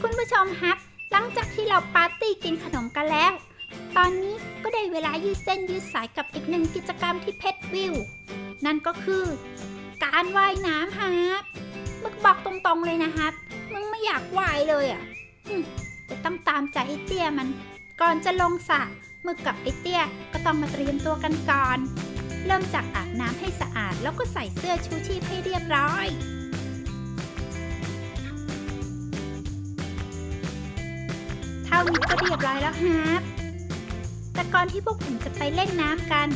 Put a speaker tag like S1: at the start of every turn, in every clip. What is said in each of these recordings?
S1: คุณผู้ชมครับหลังจากที่เราปาร์ตี้กินขนมกันแล้ว ตอนนี้ก็ได้เวลายืดเส้นยืดสายกับอีกหนึ่งกิจกรรมที่เพชรวิว นั่นก็คือ การว่ายน้ำครับมึกบอกตรงๆเลยนะครับมึงไม่อยากว่ายเลยอะจะต้องตามใจไอเตี้ยมัน ก่อนจะลงสระมึกกับไอเตี้ยก็ต้องมาเตรียมตัวกันก่อน เริ่มจากอาบน้ำให้สะอาดแล้วก็ใส่เสื้อชูชีพให้เรียบร้อยเท่านี้ก็เรียบร้อยแล้วฮะแต่ก่อนที่พวกผมจะไปเล่นน้ำกัน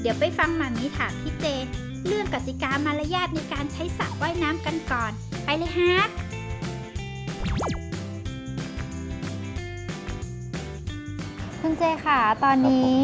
S1: เดี๋ยวไปฟังหมามีถามพี่เจ เรื่องกติกามารยาทในการใช้สระว่ายน้ำกันก่อน ไปเลยฮะ
S2: คุณเจค่ะ ตอนนี้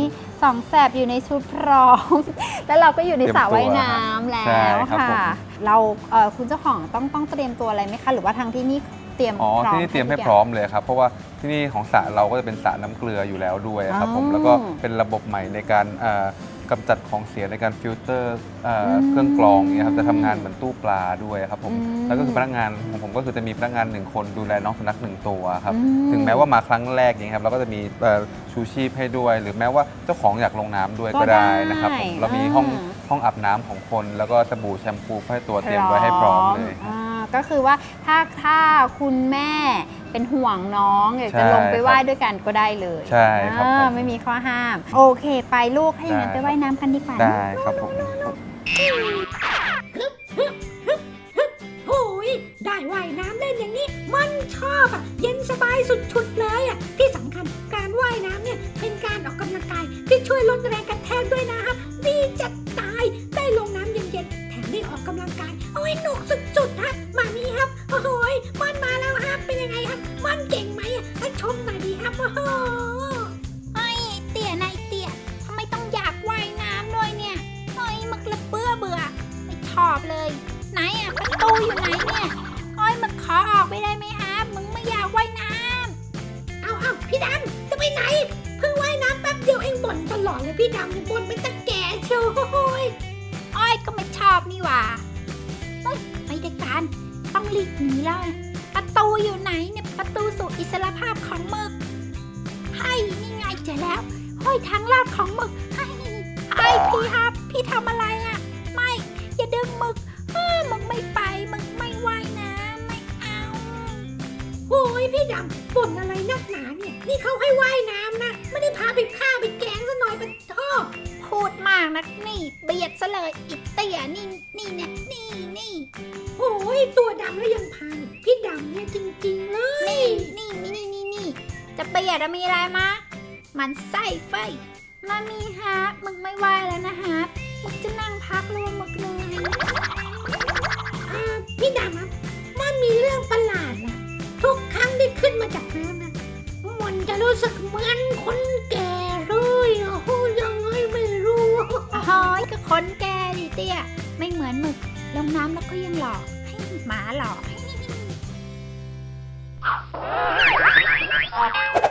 S2: สองแสบอยู่ในชุดพร้อม แล้วเราก็อยู่ในสระว่ายน้ำแล้
S3: ใช่
S2: ว
S3: ครับ
S2: ค่ะ
S3: ผม
S2: เราเอ่อคุณเจ้าของต้องต้องเตรียมตัวอะไรไหมคะ หรือว่าทางที่นี่เตรียม
S3: อ๋อ
S2: พร้อม
S3: ที่นี่เตรียมให้
S2: ทุก
S3: พร้อมเลยครับ เพราะว่าที่นี่ของสระเราก็จะเป็นสระน้ำเกลืออยู่แล้วด้วยครับผม
S2: อ๋อ
S3: แล้วก็เป็นระบบใหม่ในการเอ่อ กำจัดของเสียในการฟิลเตอร์เอ่ออ
S2: ม
S3: เครื่องกรองเนี่ยครับจะทำงานเหมือนตู้ปลาด้วยครับผม
S2: อืม
S3: แล้วก็คือพนักงานของผมก็คือจะมีพนักงานหนึ่งคนดูแลน้องสุนัขหนึ่งตัวครับ
S2: อืม
S3: ถึงแม้ว่ามาครั้งแรกอย่างเงี้ยครับเราก็จะมีเอ่อชูชีพให้ด้วย หรือแม้ว่าเจ้าของอยากลงน้ำด้วยก็ได้นะครับผมเรามีห้อง
S2: อ่า
S3: ห้องอาบน้ำของคน แล้วก็สบู่แชมพูให้ตัวเตรียมไว้ให้พร้อมเลยครับ
S2: อ่าก็คือว่าถ้าถ้าคุณแม่ เป็นห่วงน้องอยากจะ
S3: ใช่
S2: ลงไปว่าย
S3: ครับ
S2: ด้วยกันก็ได้เลย
S3: ใช่ครับ
S2: อ่า
S3: ผม
S2: ไม่มีข้อห้าม โอเค ไปลูกให้อย่างนั้น
S3: ได้
S2: ไปว่ายน้ำกันดีกว่า
S3: ได้ครับผม
S4: โอ้ยได้ว่ายน้ำเล่นอย่างนี้ มันชอบอะ เย็นสบายสุดๆเลยอะ ที่สำคัญการว่ายน้ำเนี่ยเป็นการออกกำลังกายที่ช่วยลดแรงกระแทกด้วยนะครับดีจะตายได้ลงน้ำเย็นๆ แถมได้ออกกำลังกายเอาให้หนุกสุด อยดีครับโอ้โห
S1: ไอ้เตี้ยนายเตี้ยทำไมต้องอยากว่ายน้ำด้วยเนี่ยไอ้ยมึกละเบื่อเบื่อไม่ชอบเลย ไหนอะประตูอยู่ไหนเนี่ยโอ้ยมึงขอออกไปได้ไหมฮะมึงไม่อยากว่ายน้
S4: เอาเอาพี่ดำจะไปไหน เพิ่งว่ายน้ำแป๊บเดียวเองบ่นตลอดเลยพี่ดำเนี่ยบ่นเป็นตะแก่เชียวโอ้ยำ
S1: โอ้ยก็ไม่ชอบนี่หว่าเฮ้ยไม่ได้การต้องหลีกหนีแล้วอะประตูอยู่ไหนเนี่ยประตูสู่อิสรภาพของมึก ให้นี่ไงเจอแล้วห้อยทางลาดของมึกให้ไอ้พี่ครับ พี่ทำอะไรอะ ไม่ อย่าดึงมึกเออมึงไม่ไปมึงไม่ว่ายน้ำไม่เอา
S4: โอ้ยพี่ดำบ่นอะไรนักหนาเนี่ย นี่เขาให้ว่ายน้ำนะ ไม่ได้พาไปฆ่าไปแกงซะหน่อยเป็นท่อ
S1: พูดมากนักนี่เบียดซะเลยอิเตียนี่นี่เนี่ยนี่นี่
S4: โอ้ยตัวดำแล้วยังพาเนี่ยพี่ดำเนี่ยจริง ๆ เลย
S1: นี่นี่นี่นี่นี่ จะเบียดอะมีอะไรมามันไส้ไฟมามีฮะมึงไม่ไหวแล้วนะฮะมึงจะนั่งพักรวมมึกเหนื่อย
S4: อ่าพี่ดำครับมันมีเรื่องประหลาดนะทุกครั้งที่ขึ้นมาจากน้ำนะมันจะรู้สึกเหมือนคนแก่เลยโอ้โหยังไงไม่รู้
S1: หอยก็คนแกดิเตี้ยไม่เหมือนหมึกลงน้ำแล้วก็ยังหลอกให้หมาหลอก Thank you.